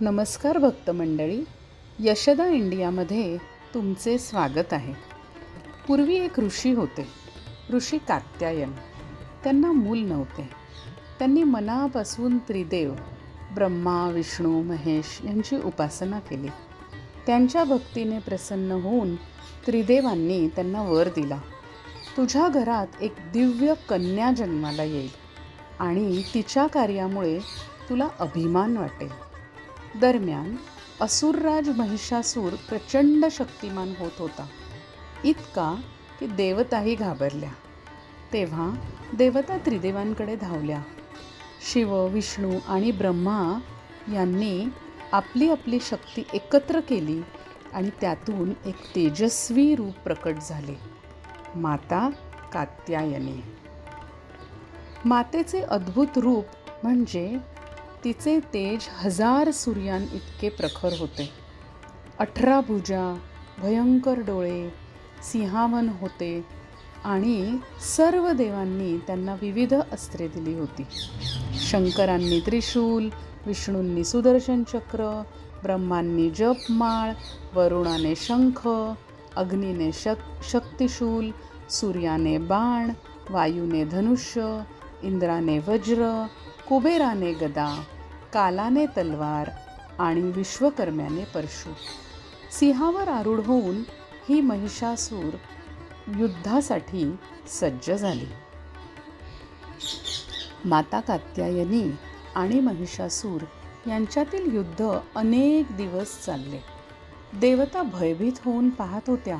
नमस्कार भक्त मंडळी यशदा इंडियामध्ये तुमचे स्वागत आहे. पूर्वी एक ऋषी होते ऋषी कात्यायन. त्यांना मूल नव्हते. त्यांनी मनापासून त्रिदेव ब्रह्मा विष्णू महेश यांची उपासना केली. त्यांच्या भक्तीने प्रसन्न होऊन त्रिदेवांनी त्यांना वर दिला. तुझ्या घरात एक दिव्य कन्या जन्माला येईल आणि तिच्या कार्यामुळे तुला अभिमान वाटेल. दरम्यान असुरराज महिषासूर प्रचंड शक्तिमान होत होता. इतका की देवताही घाबरल्या. तेव्हा देवता त्रिदेवांकडे धावल्या. शिव विष्णू आणि ब्रह्मा यांनी आपली आपली शक्ती एकत्र केली आणि त्यातून एक तेजस्वी रूप प्रकट झाले. माता कात्यायनी. मातेचे अद्भुत रूप म्हणजे तिचे तेज हजार सूर्यांइतके प्रखर होते. अठरा भुजा भयंकर डोळे सिंहावन होते आणि सर्व देवांनी त्यांना विविध अस्त्रे दिली होती. शंकरांनी त्रिशूल विष्णूंनी सुदर्शन चक्र ब्रह्मांनी जपमाळ वरुणाने शंख अग्नीने शक शक्तिशूल सूर्याने बाण वायूने धनुष्य इंद्राने वज्र कुबेराने गदा कालाने तलवार आणि विश्वकर्म्याने परशु. सिंहावर आरूढ होऊन ही महिषासूर युद्धासाठी सज्ज झाली. माता कात्यायनी आणि महिषासूर यांच्यातील युद्ध अनेक दिवस चालले. देवता भयभीत होऊन पाहत होत्या.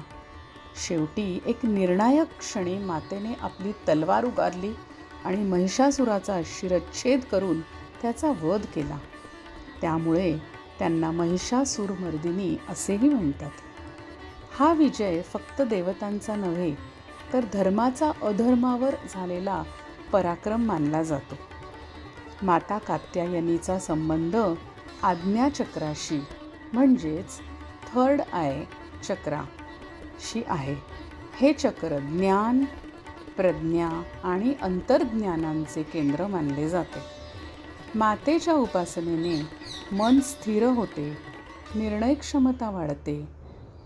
शेवटी एक निर्णायक क्षणी मातेने आपली तलवार उगारली आणि महिषासुराचा शिरच्छेद करून त्याचा वध केला. त्यामुळे त्यांना महिषासुरमर्दिनी असेही म्हणतात. हा विजय फक्त देवतांचा नव्हे तर धर्माचा अधर्मावर झालेला पराक्रम मानला जातो. माता कात्यायनीचा संबंध आज्ञाचक्राशी म्हणजेच थर्ड आय चक्राशी आहे. हे चक्र ज्ञान प्रज्ञा आणि अंतर्ज्ञानांचे केंद्र मानले जाते. मातेच्या उपासनेने मन स्थिर होते निर्णय क्षमता वाढते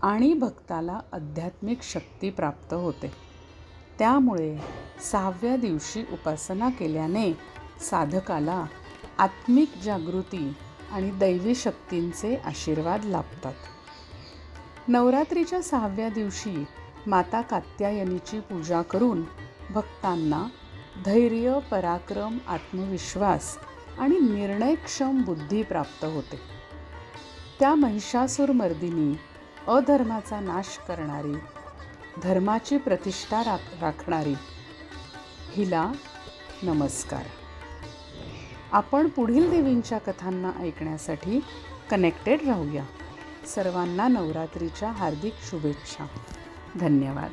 आणि भक्ताला आध्यात्मिक शक्ती प्राप्त होते. त्यामुळे सहाव्या दिवशी उपासना केल्याने साधकाला आत्मिक जागृती आणि दैवी शक्तींचे आशीर्वाद लाभतात. नवरात्रीच्या सहाव्या दिवशी माता कात्यायनीची पूजा करून भक्तांना धैर्य पराक्रम आत्मविश्वास आणि निर्णयक्षम बुद्धी प्राप्त होते. त्या महिषासूरमर्दिनी अधर्माचा नाश करणारी धर्माची प्रतिष्ठा राख राखणारी हिला नमस्कार. आपण पुढील देवींच्या कथांना ऐकण्यासाठी कनेक्टेड राहूया. सर्वांना नवरात्रीच्या हार्दिक शुभेच्छा. धन्यवाद.